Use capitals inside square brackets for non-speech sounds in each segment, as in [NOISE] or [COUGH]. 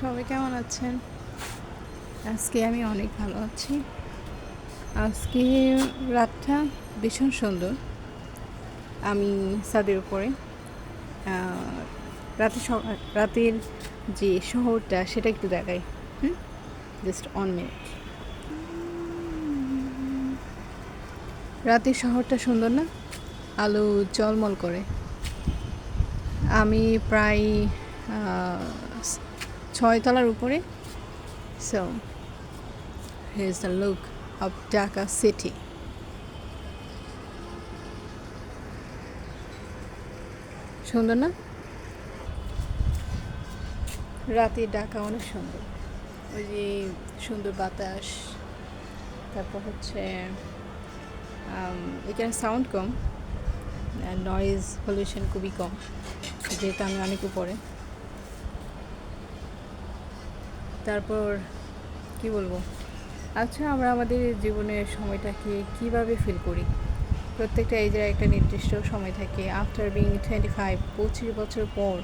সবাই কেমন আছেন? আজকে আমি অনেক ভালো আছি। আজকে রাতটা ভীষণ সুন্দর। আমি ছাদের উপরে রাতে রাতের যে শহরটা সেটা একটু দেখাই, হুম? জাস্ট অন মিনিট রাতের শহরটা সুন্দর না? আলো জলমল করে। আমি প্রায় ছয় তলার উপরে। So here's the look of Dhaka city. সুন্দর না? রাতে ঢাকা অনেক সুন্দর। ওই যে সুন্দর বাতাস, তারপর হচ্ছে এখানে সাউন্ড কম নয়েজ পলিউশন খুবই কম, যেহেতু আমি অনেক উপরে। তারপর কি বলব? আচ্ছা আমরা আমাদের জীবনের সময়টাকে কীভাবে ফিল করি? প্রত্যেকটা এজের একটা নির্দিষ্ট সময় থাকে আফটার বিং টোয়েন্টি ফাইভ পঁচিশ বছর পর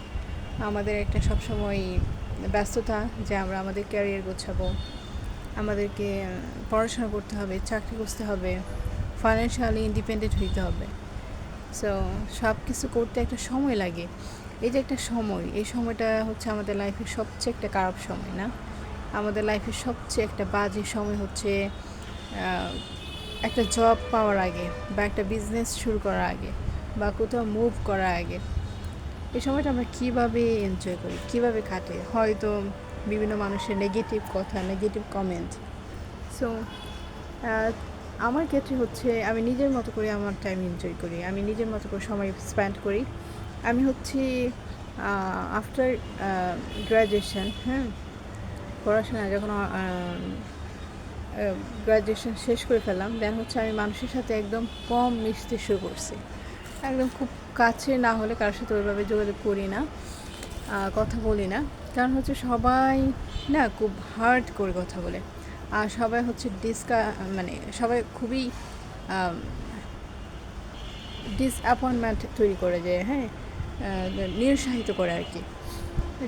আমাদের একটা সবসময় ব্যস্ততা যে আমরা আমাদের ক্যারিয়ার গোছাবো, আমাদেরকে পড়াশোনা করতে হবে, চাকরি করতে হবে ফাইন্যান্সিয়ালি ইন্ডিপেন্ডেন্ট হইতে হবে। সো সব কিছু করতে একটা সময় লাগে। এই যে একটা সময়, এই সময়টা হচ্ছে আমাদের লাইফের সবচেয়ে একটা খারাপ সময়, না? আমাদের লাইফের সবচেয়ে একটা বাজে সময় হচ্ছে একটা জব পাওয়ার আগে বা একটা বিজনেস শুরু করার আগে বা কোথাও মুভ করার আগে। এই সময়টা আমরা কীভাবে এনজয় করি, কীভাবে কাটে? হয়তো বিভিন্ন মানুষের নেগেটিভ কথা নেগেটিভ কমেন্ট সো আমার ক্ষেত্রে হচ্ছে আমি নিজের মতো করে আমার টাইম এনজয় করি, আমি নিজের মতো করে সময় স্পেন্ড করি। আমি হচ্ছে আফটার গ্র্যাজুয়েশন হ্যাঁ? পড়াশোনা যখন গ্র্যাজুয়েশন শেষ করে ফেললাম দেন হচ্ছে আমি মানুষের সাথে একদম কম মিশতে শুরু করছি। একদম খুব কাছে না হলে কারোর সাথে ওইভাবে যোগাযোগ করি না কথা বলি না। কারণ হচ্ছে সবাই না খুব হার্ড করে কথা বলে। আর সবাই হচ্ছে ডিসকা মানে সবাই খুবই ডিসঅ্যাপয়েন্টমেন্ট তৈরি করে যে হ্যাঁ নিরুৎসাহিত করে আর কি।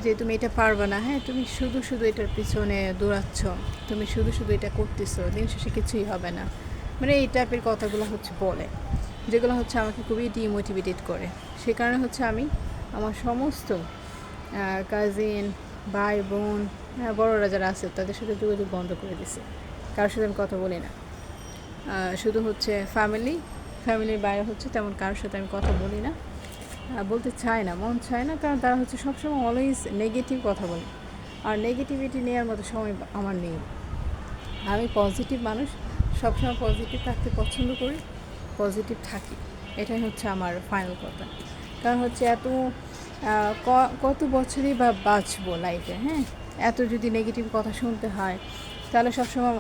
যে তুমি এটা পারবে না হ্যাঁ তুমি শুধু শুধু এটার পিছনে দৌড়াচ্ছ, তুমি শুধু শুধু এটা করতেছো, দিন শেষে কিছুই হবে না। মানে এই টাইপের কথাগুলো হচ্ছে বলে, যেগুলো হচ্ছে আমাকে খুবই ডিমোটিভেটেড করে। সে কারণে হচ্ছে আমি আমার সমস্ত কাজিন ভাই বোন বড়রা যারা আছে, তাদের সাথে যোগাযোগ বন্ধ করে দিছে। কারোর সাথে আমি কথা বলি না। শুধু হচ্ছে ফ্যামিলি ফ্যামিলির বাইরে হচ্ছে তেমন কারোর সাথে আমি কথা বলি না। বলতে চায় না, মন চায় না, কারণ তারা হচ্ছে সবসময় অলওয়েজ নেগেটিভ কথা বলে। আর নেগেটিভিটি নেওয়ার মতো সময় আমার নেই। আমি পজিটিভ মানুষ, সবসময় পজিটিভ থাকতে পছন্দ করি পজিটিভ থাকি। এটাই হচ্ছে আমার ফাইনাল কথা। কারণ হচ্ছে এত কত বছরই বা বাঁচবো লাইফে হ্যাঁ? এত যদি নেগেটিভ কথা শুনতে হয়, তাহলে সবসময়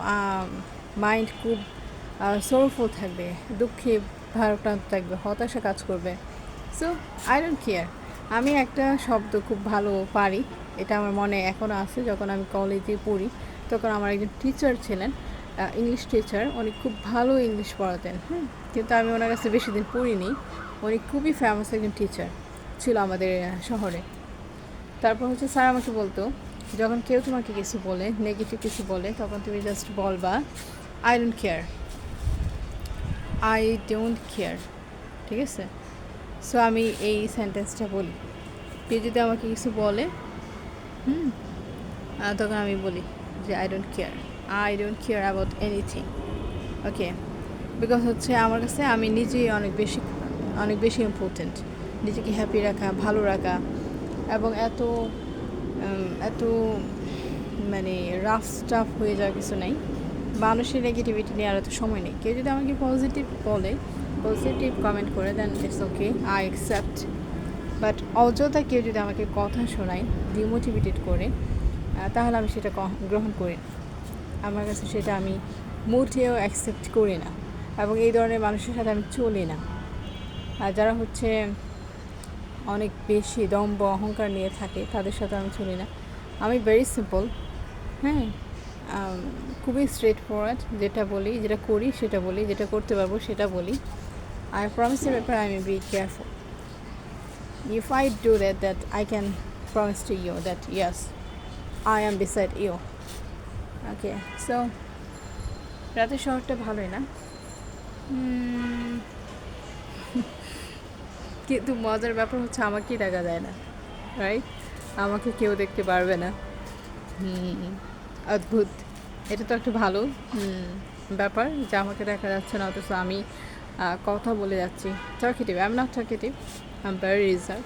মাইন্ড খুব সোরফুল থাকবে, দুঃখে ভারাক্রান্ত থাকবে, হতাশা কাজ করবে। সো আই ডোন্ট কেয়ার আমি একটা শব্দ খুব ভালো পারি। এটা আমার মনে এখনও আছে। যখন আমি কলেজে পড়ি, তখন আমার একজন টিচার ছিলেন ইংলিশ টিচার উনি খুব ভালো ইংলিশ পড়াতেন হ্যাঁ কিন্তু আমি ওনার কাছে বেশি দিন পড়িনি। উনি খুবই ফেমাস একজন টিচার ছিল আমাদের শহরে। তারপর হচ্ছে স্যার আমাকে বলতো, যখন কেউ তোমাকে কিছু বলে নেগেটিভ কিছু বলে, তখন তুমি জাস্ট বলবা I don't care I don't care ঠিক আছে? সো আমি এই সেন্টেন্সটা বলি। কেউ যদি আমাকে কিছু বলে, হুম তখন আমি বলি যে I don't care I don't care about anything okay because হচ্ছে আমার কাছে আমি নিজেই অনেক বেশি অনেক বেশি ইম্পর্টেন্ট নিজেকে হ্যাপি রাখা, ভালো রাখা এবং এত এত মানে রাফ স্টাফ হয়ে যাওয়ার কিছু নেই। মানুষের নেগেটিভিটি নেওয়ার এত সময় নেই। কেউ যদি আমাকে পজিটিভ বলে পজিটিভ কমেন্ট করে then it's okay I accept but অযথা কেউ যদি আমাকে কথা শোনায় ডিমোটিভেটেড করে তাহলে আমি সেটা গ্রহণ করি না। আমার কাছে সেটা আমি মুঠেও অ্যাকসেপ্ট করি না। এবং এই ধরনের মানুষের সাথে আমি চলি না। আর যারা হচ্ছে অনেক বেশি দম্ভ, অহংকার নিয়ে থাকে, তাদের সাথে আমি চলি না। আমি ভেরি সিম্পল হ্যাঁ খুবই স্ট্রেট ফরওয়ার্ড যেটা বলি, যেটা করি, সেটা বলি, যেটা করতে পারব, সেটা বলি। আর প্রমিসের ব্যাপারে আমি be careful if I do that, that I can promise to you that yes, I am beside you okay so রাতের শহরটা ভালোই না? [LAUGHS] কিন্তু মজার ব্যাপার হচ্ছে আমাকেই দেখা যায় না রাইট আমাকে কেউ দেখতে পারবে না। অদ্ভুত। এটা তো একটা ভালো ব্যাপার। যে আমাকে দেখা যাচ্ছে না অথচ আমি কথা বলে যাচ্ছি talkative I am not talkative I am very reserve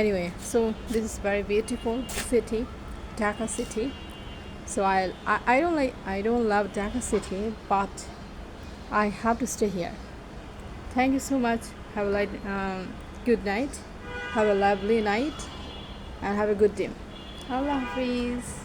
anyway so this is very beautiful city dhaka city so I, I i don't like i don't love dhaka city but i have to stay here thank you so much have a light, um, good night have a lovely night and have a good day allah hafiz